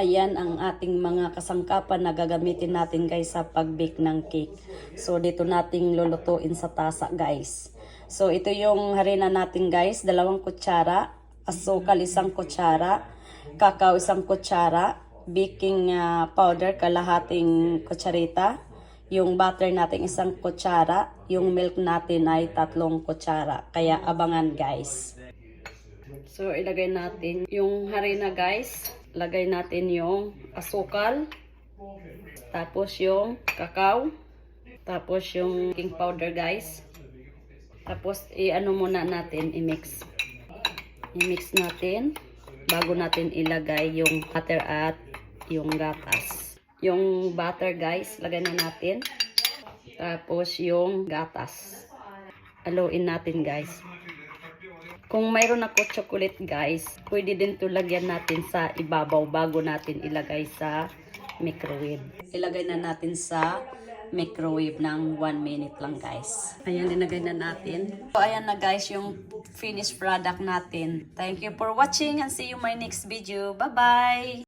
Ayan ang ating mga kasangkapan na gagamitin natin guys sa pag-bake ng cake. So dito nating lulutuin sa tasa guys. So ito yung harina natin guys, dalawang kutsara, asukal isang kutsara, kakao isang kutsara, baking ah, powder kalahating kutsarita, yung butter natin isang kutsara, yung milk natin ay tatlong kutsara. Kaya abangan guys. So, ilagay natin yung harina guys. Lagay natin yung asukal. Tapos yung kakao. Tapos yung baking powder guys. Tapos, i-ano muna natin, i-mix. I-mix natin bago natin ilagay yung butter at yung gatas. Yung butter guys, lagay na natin. Tapos yung gatas. Haluin natin guys. Kung mayroon ako chocolate guys, pwede din to lagyan natin sa ibabaw bago natin ilagay sa microwave. Ilagay na natin sa microwave ng 1 minute lang guys. Ayan, linagay na natin. So, ayan na guys yung finished product natin. Thank you for watching and see you my next video. Bye-bye!